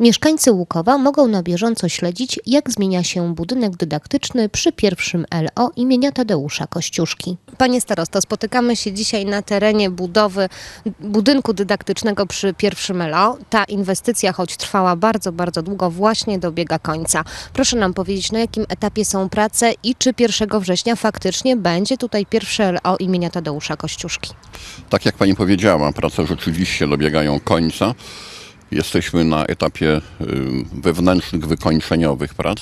Mieszkańcy Łukowa mogą na bieżąco śledzić, jak zmienia się budynek dydaktyczny przy pierwszym LO imienia Tadeusza Kościuszki. Panie starosto, spotykamy się dzisiaj na terenie budowy budynku dydaktycznego przy pierwszym LO. Ta inwestycja, choć trwała bardzo, bardzo długo, właśnie dobiega końca. Proszę nam powiedzieć, na jakim etapie są prace i czy 1 września faktycznie będzie tutaj pierwsze LO imienia Tadeusza Kościuszki? Tak jak pani powiedziała, prace rzeczywiście dobiegają końca. Jesteśmy na etapie y, wewnętrznych, wykończeniowych prac.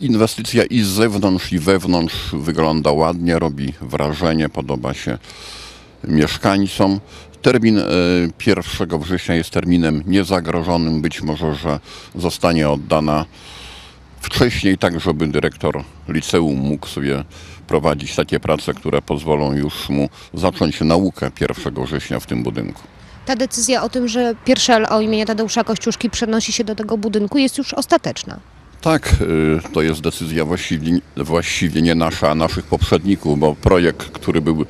Inwestycja i z zewnątrz, i wewnątrz wygląda ładnie, robi wrażenie, podoba się mieszkańcom. Termin y, 1 września jest terminem niezagrożonym. Być może, że zostanie oddana wcześniej, tak żeby dyrektor liceum mógł sobie prowadzić takie prace, które pozwolą już mu zacząć naukę 1 września w tym budynku. Ta decyzja o tym, że pierwsze LO imienia Tadeusza Kościuszki przenosi się do tego budynku jest już ostateczna. Tak, y, to jest decyzja właściwie, właściwie nie nasza, a naszych poprzedników, bo projekt, który był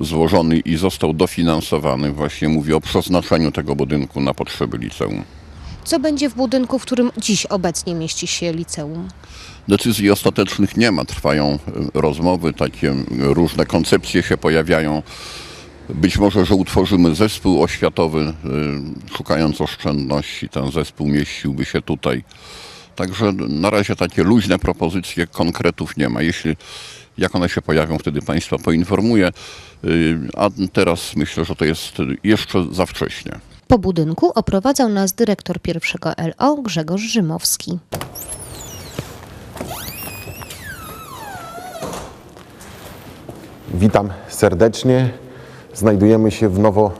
złożony i został dofinansowany, właśnie mówi o przeznaczeniu tego budynku na potrzeby liceum. Co będzie w budynku, w którym dziś obecnie mieści się liceum? Decyzji ostatecznych nie ma, trwają y, rozmowy, takie y, różne koncepcje się pojawiają. Być może, że utworzymy zespół oświatowy, y, szukając oszczędności. Ten zespół mieściłby się tutaj. Także na razie takie luźne propozycje, konkretów nie ma. Jeśli jak one się pojawią, wtedy Państwa poinformuję. Y, A teraz myślę, że to jest jeszcze za wcześnie. Po budynku oprowadzał nas dyrektor pierwszego LO Grzegorz Rzymowski. Witam serdecznie. Znajdujemy się w nowo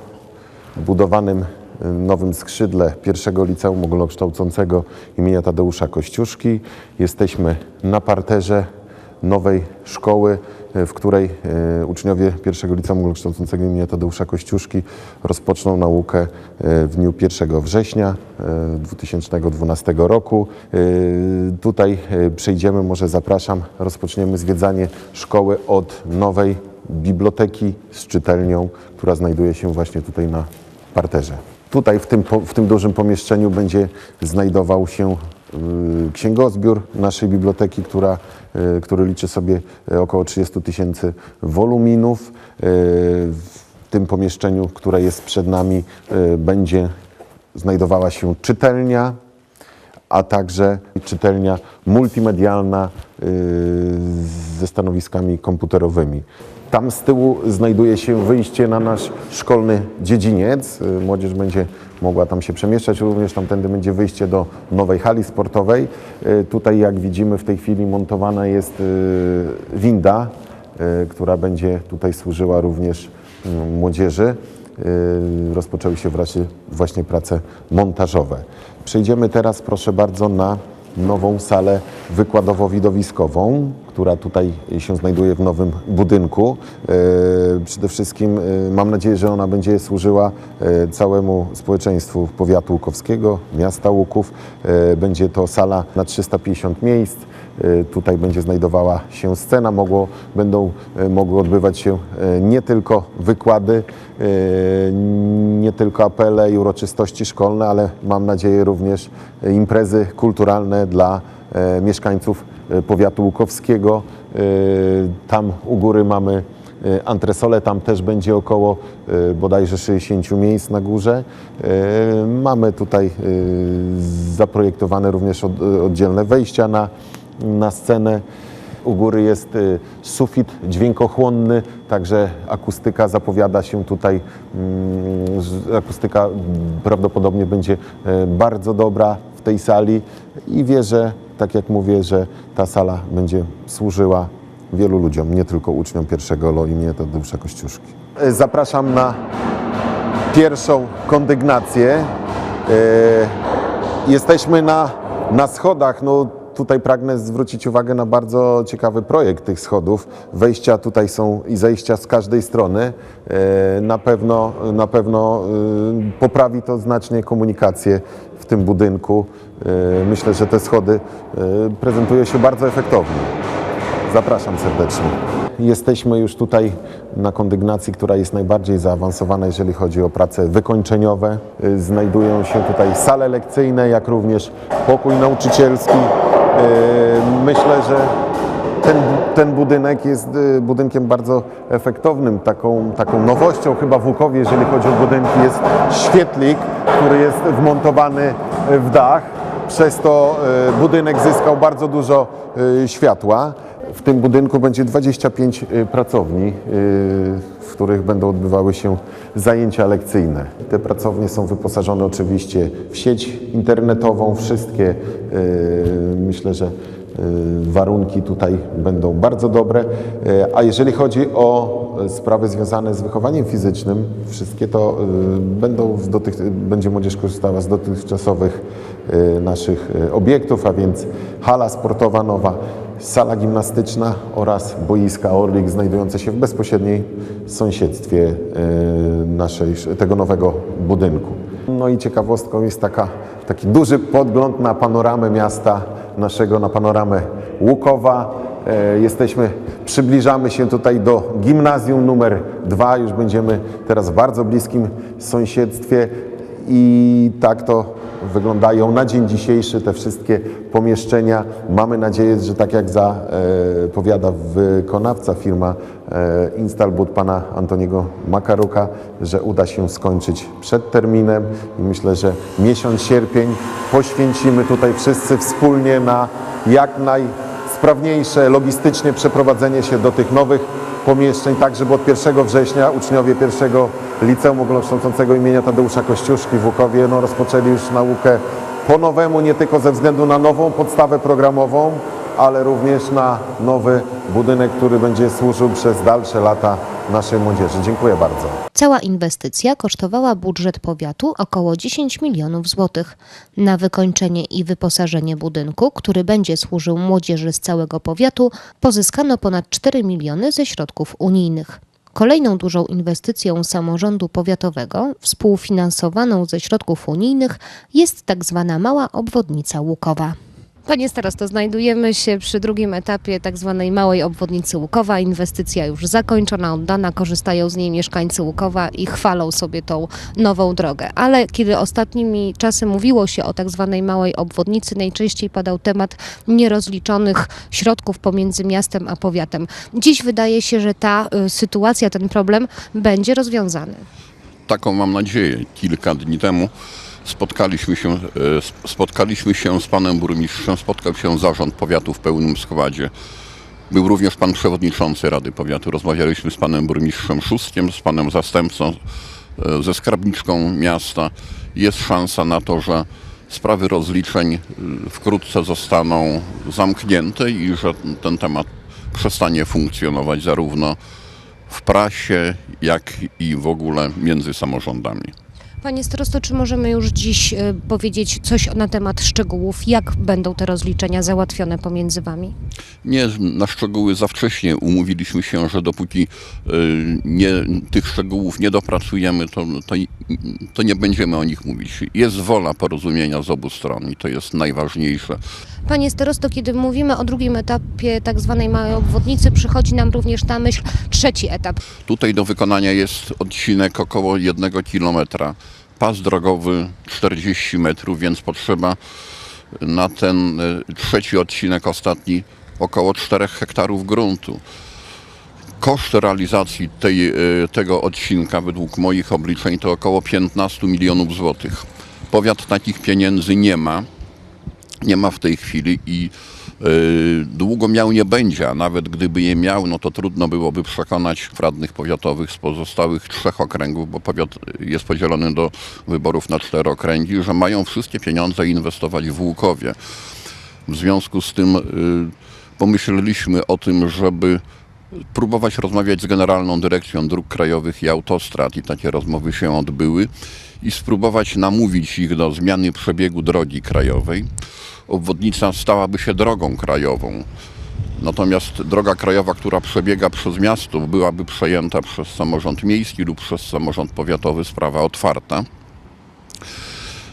budowanym y, nowym skrzydle pierwszego liceum ogólnokształcącego imienia Tadeusza Kościuszki. Jesteśmy na parterze nowej szkoły, y, w której y, uczniowie pierwszego liceum ogólnokształcącego imienia Tadeusza Kościuszki rozpoczną naukę w dniu 1 września y, 2012 roku. Tutaj przejdziemy, może zapraszam, rozpoczniemy zwiedzanie szkoły od nowej biblioteki z czytelnią, która znajduje się właśnie tutaj na parterze. Tutaj w tym, w tym dużym pomieszczeniu będzie znajdował się y, księgozbiór naszej biblioteki, która, y, który liczy sobie y, około 30 tysięcy woluminów. W tym pomieszczeniu, które jest przed nami, będzie znajdowała się czytelnia, a także czytelnia multimedialna ze stanowiskami komputerowymi. Tam z tyłu znajduje się wyjście na nasz szkolny dziedziniec. Y, Młodzież będzie mogła tam się przemieszczać, również tamtędy będzie wyjście do nowej hali sportowej. Y, Tutaj jak widzimy w tej chwili montowana jest y, winda, która będzie tutaj służyła również mm, młodzieży. Rozpoczęły się właśnie prace montażowe. Przejdziemy teraz, proszę bardzo, na nową salę wykładowo-widowiskową, która tutaj się znajduje w nowym budynku. Y, Przede wszystkim y, mam nadzieję, że ona będzie służyła y, całemu społeczeństwu powiatu łukowskiego, miasta Łuków. Będzie to sala na 350 miejsc. Tutaj będzie znajdowała się scena, mogło, będą mogły odbywać się nie tylko wykłady, nie tylko apele i uroczystości szkolne, ale mam nadzieję również imprezy kulturalne dla mieszkańców powiatu łukowskiego. Y, Tam u góry mamy y, antresolę, tam też będzie około bodajże 60 miejsc na górze. Mamy tutaj zaprojektowane również od, oddzielne wejścia na, na scenę. U góry jest sufit dźwiękochłonny, także akustyka zapowiada się tutaj, mm, akustyka prawdopodobnie będzie bardzo dobra w tej sali i wierzę, tak jak mówię, że ta sala będzie służyła wielu ludziom, nie tylko uczniom pierwszego LO imienia Tadeusza Kościuszki. Y, Zapraszam na pierwszą kondygnację. Y, Jesteśmy na, na schodach. No, tutaj pragnę zwrócić uwagę na bardzo ciekawy projekt tych schodów. Wejścia tutaj są i zejścia z każdej strony. Y, Na pewno, na pewno poprawi to znacznie komunikację w tym budynku. Y, Myślę, że te schody y, prezentują się bardzo efektownie. Zapraszam serdecznie. Jesteśmy już tutaj na kondygnacji, która jest najbardziej zaawansowana, jeżeli chodzi o prace wykończeniowe. Y, Znajdują się tutaj sale lekcyjne, jak również pokój nauczycielski. Myślę, że ten, ten budynek jest budynkiem bardzo efektownym. Taką, taką nowością chyba w Łukowie, jeżeli chodzi o budynki, jest świetlik, który jest wmontowany w dach. Przez to y, budynek zyskał bardzo dużo y, światła. W tym budynku będzie 25 y, pracowni, w których będą odbywały się zajęcia lekcyjne. Te pracownie są wyposażone oczywiście w sieć internetową. Wszystkie myślę, że warunki tutaj będą bardzo dobre. Y, A jeżeli chodzi o sprawy związane z wychowaniem fizycznym, wszystkie to y, będą dotych, będzie młodzież korzystała z dotychczasowych y, naszych y, obiektów, a więc hala sportowa nowa, sala gimnastyczna oraz boiska Orlik znajdujące się w bezpośredniej sąsiedztwie y, naszej, tego nowego budynku. No i ciekawostką jest taka, taki duży podgląd na panoramę miasta naszego, na panoramę Łukowa. E, Jesteśmy, przybliżamy się tutaj do gimnazjum numer dwa, już będziemy teraz w bardzo bliskim sąsiedztwie i tak to wyglądają na dzień dzisiejszy te wszystkie pomieszczenia. Mamy nadzieję, że tak jak zapowiada wykonawca firma e, Instalbud pana Antoniego Makaruka, że uda się skończyć przed terminem i myślę, że miesiąc sierpień poświęcimy tutaj wszyscy wspólnie na jak najsprawniejsze logistycznie przeprowadzenie się do tych nowych pomieszczeń, tak żeby od 1 września uczniowie pierwszego Liceum Ogólnokształcącego imienia Tadeusza Kościuszki w Łukowie no, rozpoczęli już naukę po nowemu, nie tylko ze względu na nową podstawę programową, ale również na nowy budynek, który będzie służył przez dalsze lata naszej młodzieży. Dziękuję bardzo. Cała inwestycja kosztowała budżet powiatu około 10 milionów złotych. Na wykończenie i wyposażenie budynku, który będzie służył młodzieży z całego powiatu, pozyskano ponad 4 miliony ze środków unijnych. Kolejną dużą inwestycją samorządu powiatowego, współfinansowaną ze środków unijnych, jest tak zwana mała obwodnica Łukowa. Panie starosto, znajdujemy się przy drugim etapie tak zwanej małej obwodnicy Łukowa. Inwestycja już zakończona, oddana, korzystają z niej mieszkańcy Łukowa i chwalą sobie tą nową drogę. Ale kiedy ostatnimi czasy mówiło się o tak zwanej małej obwodnicy, najczęściej padał temat nierozliczonych środków pomiędzy miastem a powiatem. Dziś wydaje się, że ta y, sytuacja, ten problem będzie rozwiązany. Taką mam nadzieję. Kilka dni temu spotkaliśmy się, e, sp- spotkaliśmy się z panem burmistrzem, spotkał się zarząd powiatu w pełnym składzie. Był również pan przewodniczący Rady Powiatu. Rozmawialiśmy z panem burmistrzem Szóstkiem, z panem zastępcą, e, ze skarbniczką miasta. Jest szansa na to, że sprawy rozliczeń e, wkrótce zostaną zamknięte i że ten temat przestanie funkcjonować zarówno w prasie, jak i w ogóle między samorządami. Panie starosto, czy możemy już dziś y, powiedzieć coś na temat szczegółów, jak będą te rozliczenia załatwione pomiędzy Wami? Nie, na szczegóły za wcześnie umówiliśmy się, że dopóki y, nie, tych szczegółów nie dopracujemy, to, to, to nie będziemy o nich mówić. Jest wola porozumienia z obu stron i to jest najważniejsze. Panie starosto, kiedy mówimy o drugim etapie tak zwanej małej obwodnicy, przychodzi nam również na myśl trzeci etap. Tutaj do wykonania jest odcinek około jednego kilometra. Pas drogowy 40 metrów, więc potrzeba na ten y, trzeci odcinek, ostatni, około 4 hektarów gruntu. Koszt realizacji tej, y, tego odcinka według moich obliczeń to około 15 milionów złotych. Powiat takich pieniędzy nie ma. Nie ma w tej chwili i długo miał nie będzie, a nawet gdyby je miał, no to trudno byłoby przekonać radnych powiatowych z pozostałych trzech okręgów, bo powiat jest podzielony do wyborów na cztery okręgi, że mają wszystkie pieniądze inwestować w Łukowie. W związku z tym y, pomyśleliśmy o tym, żeby próbować rozmawiać z Generalną Dyrekcją Dróg Krajowych i Autostrad i takie rozmowy się odbyły i spróbować namówić ich do zmiany przebiegu drogi krajowej. Obwodnica stałaby się drogą krajową. Natomiast droga krajowa, która przebiega przez miasto, byłaby przejęta przez samorząd miejski lub przez samorząd powiatowy, sprawa otwarta.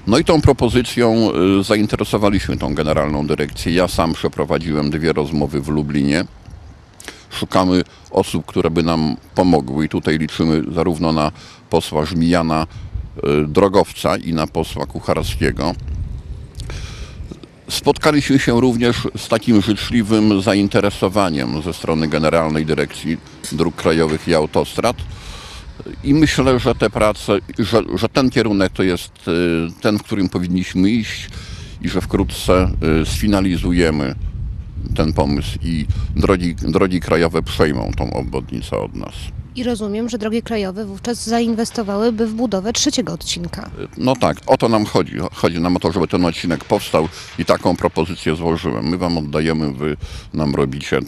No i tą propozycją y, zainteresowaliśmy tą generalną dyrekcję. Ja sam przeprowadziłem dwie rozmowy w Lublinie szukamy osób, które by nam pomogły i tutaj liczymy zarówno na posła Żmijana y, Drogowca i na posła Kucharskiego. Spotkaliśmy się również z takim życzliwym zainteresowaniem ze strony Generalnej Dyrekcji Dróg Krajowych i Autostrad. I myślę, że te prace, że, że ten kierunek to jest y, ten, w którym powinniśmy iść i że wkrótce y, sfinalizujemy ten pomysł i drogi, drogi krajowe przejmą tą obwodnicę od nas. I rozumiem, że drogi krajowe wówczas zainwestowałyby w budowę trzeciego odcinka. No tak, o to nam chodzi. Chodzi nam o to, żeby ten odcinek powstał i taką propozycję złożyłem. My wam oddajemy, wy nam robicie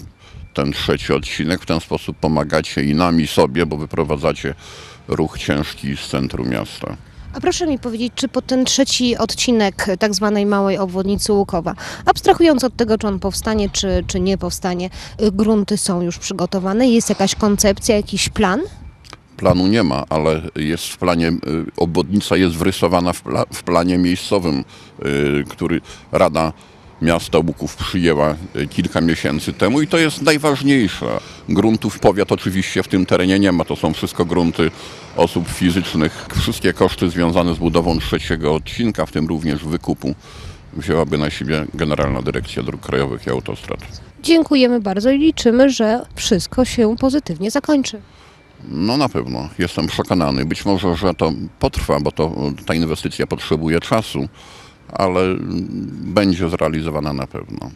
ten trzeci odcinek. W ten sposób pomagacie i nam, i sobie, bo wyprowadzacie ruch ciężki z centrum miasta. A proszę mi powiedzieć, czy po ten trzeci odcinek tak zwanej małej obwodnicy Łukowa, abstrahując od tego, czy on powstanie, czy, czy nie powstanie, grunty są już przygotowane? Jest jakaś koncepcja, jakiś plan? Planu nie ma, ale jest w planie, y, obwodnica jest wrysowana w, pla, w planie miejscowym, y, który Rada Miasta Łuków przyjęła y, kilka miesięcy temu i to jest najważniejsze. Gruntów powiat oczywiście w tym terenie nie ma, to są wszystko grunty osób fizycznych. Wszystkie koszty związane z budową trzeciego odcinka, w tym również wykupu, wzięłaby na siebie Generalna Dyrekcja Dróg Krajowych i Autostrad. Dziękujemy bardzo i liczymy, że wszystko się pozytywnie zakończy. No na pewno, jestem przekonany. Być może, że to potrwa, bo to, ta inwestycja potrzebuje czasu, ale będzie zrealizowana na pewno.